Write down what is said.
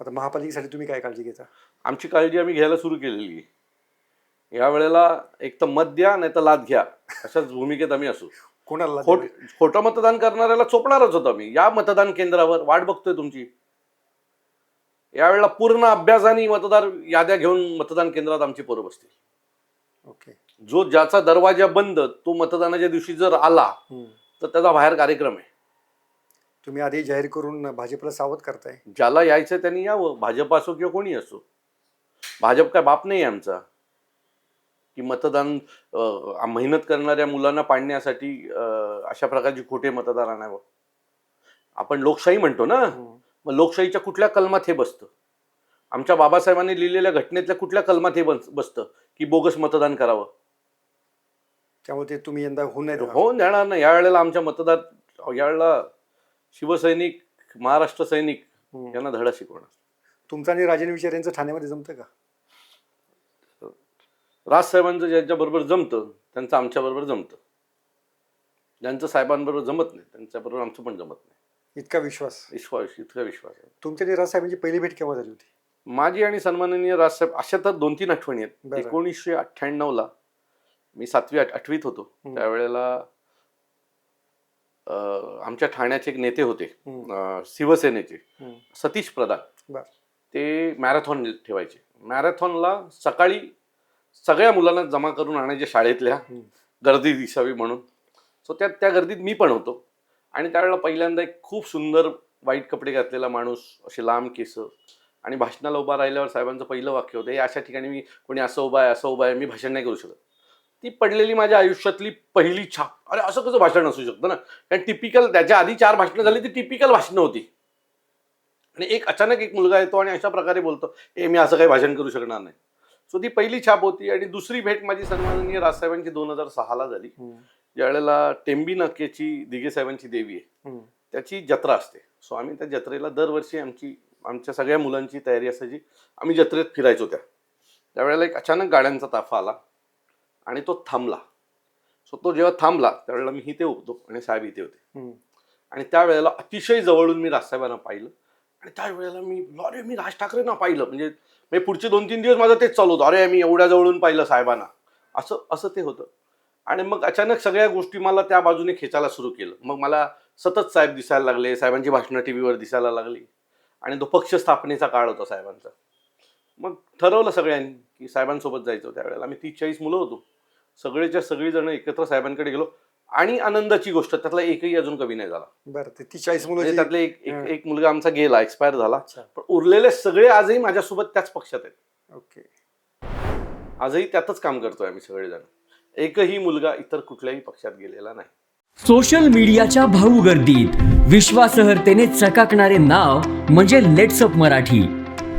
आता महापालिकेसाठी तुम्ही काय काळजी घेता? आमची काळजी आम्ही घ्यायला सुरू केलेली आहे. यावेळेला एक तर मत द्या नाही तर लाद घ्या. अशाच भूमिकेत आम्ही असू. कोणाला खोट? खोटं मतदान करणाऱ्याला चोपणारच होतो आम्ही. या मतदान केंद्रावर वाट बघतोय तुमची. यावेळेला पूर्ण अभ्यासाने मतदार याद्या घेऊन मतदान केंद्रात आमची पोरं बसतील. ओके. जो ज्याचा दरवाजा बंद तो मतदानाच्या दिवशी जर आला हम्म. तर त्याचा बाहेर कार्यक्रम आहे. तुम्ही आधी जाहीर करून भाजपला सावध करताय. ज्याला यायचं त्यांनी यावं. भाजप असो किंवा कोणी असो. भाजप काय बाप नाही आमचा. की मतदान मेहनत करणाऱ्या मुलांना पाडण्यासाठी अशा प्रकारची खोटे मतदार आणावं. आपण लोकशाही म्हणतो ना. हम्म. मग लोकशाहीच्या कुठल्या कलमात हे बसतं? आमच्या बाबासाहेबांनी लिहिलेल्या घटनेतल्या कुठल्या कलमात हे बस- बसतं? की बोगस मतदान करावं. त्यामुळे ते तुम्ही यंदा होऊ नाही देणार. हो देणार नाही. यावेळेला आमच्या मतदार यावेळेला शिवसैनिक महाराष्ट्र सैनिक. यांना धडा शिकवणार. तुमचं आणि राजन विचार यांचं ठाण्यामध्ये जमतं का? राजसाहेबांचं ज्यांच्याबरोबर जमतं त्यांचं आमच्याबरोबर जमतं. ज्यांचं साहेबांबरोबर जमत नाही त्यांच्याबरोबर आमचं पण जमत नाही. इतका विश्वास. विश्वास इतका विश्वास आहे. तुमच्या आणि राजसाहेबांची पहिली भेट केव्हा झाली होती? माझी आणि सन्माननीय राजसाहेब अशा तर दोन तीन आठवणी आहेत. एकोणीसशे अठ्ठ्याण्णवला मी सातवी आठ- आठवीत होतो. त्यावेळेला आमच्या ठाण्याचे एक नेते होते शिवसेनेचे. सतीश प्रधान. ते मॅरेथॉन ठेवायचे मॅरेथॉनला सकाळी सगळ्या मुलांना जमा करून आणायचे शाळेतल्या. गर्दी दिसावी म्हणून सो त्या त्या गर्दीत मी पण होतो आणि त्यावेळेला पहिल्यांदा एक खूप सुंदर वाईट कपडे घातलेला माणूस असे लांब केस आणि भाषणाला उभा राहिल्यावर साहेबांचं पहिलं वाक्य होतं "हे अशा ठिकाणी मी कोणी असं उभा आहे असं उभा आहे मी भाषण नाही करू शकत ती पडलेली माझ्या आयुष्यातली पहिली छाप. अरे असं कसं भाषण असू शकतं ना? कारण टिपिकल त्याच्या आधी चार भाषणं झाली ती टिपिकल भाषणं होती. आणि एक अचानक एक मुलगा येतो आणि अशा प्रकारे बोलतो ए मी असं काही भाषण करू शकणार नाही. सो ती पहिली छाप होती आणि दुसरी भेट माझी सन्माननीय राजसाहेबांची दोन हजार सहाला झाली. हम्म. ज्यावेळेला टेंबी नाक्याची दिघे साहेबांची देवी आहे. त्याची जत्रा असते. सो आम्ही त्या जत्रेला दरवर्षी आमची आमच्या सगळ्या मुलांची तयारी असायची. आम्ही जत्रेत फिरायचो त्या. त्यावेळेला एक अचानक गाड्यांचा ताफा आला. आणि तो थांबला. सो तो जेव्हा थांबला त्यावेळेला मी इथे होतो आणि साहेब इथे होते. आणि त्यावेळेला अतिशय जवळून मी राजसाहेबांना पाहिलं. आणि त्यावेळेला मी अरे मी राज ठाकरेंना पाहिलं. म्हणजे म्हणजे पुढचे दोन तीन दिवस माझं तेच चालू होतं. अरे मी एवढ्या जवळून पाहिलं साहेबांना. असं असं ते होतं. आणि मग अचानक सगळ्या गोष्टी मला त्या बाजूने खेचायला सुरू केलं. मग मला सतत साहेब दिसायला लागले. साहेबांची भाषणं टी व्हीवर दिसायला लागली. आणि तो पक्ष स्थापनेचा काळ होता साहेबांचा. मग ठरवलं सगळ्यांनी की साहेबांसोबत जायचं त्यावेळेला आम्ही तीस चाळीस मुलं होतो. सगळेच्या सगळी जण एकत्र साहेबांकडे गेलो आणि आनंदाची गोष्ट त्यातला एकही अजून कमी नाही झाला. बरं ते ती चाळीस म्हणजे त्यातले एक. एक- एक मुलगा आमचा गेला एक्सपायर झाला. अच्छा. पण उरलेले सगळे आजही माझ्यासोबत त्याच पक्षात आहेत. ओके. आजही त्यातच काम करतोय आम्ही सगळेजण. एकही मुलगा इतर कुठल्याही पक्षात गेलेला नाही. सोशल मीडियाच्या भाऊ गर्दीत विश्वासार्हतेने चकाकणारे नाव म्हणजे लेट्सअप मराठी.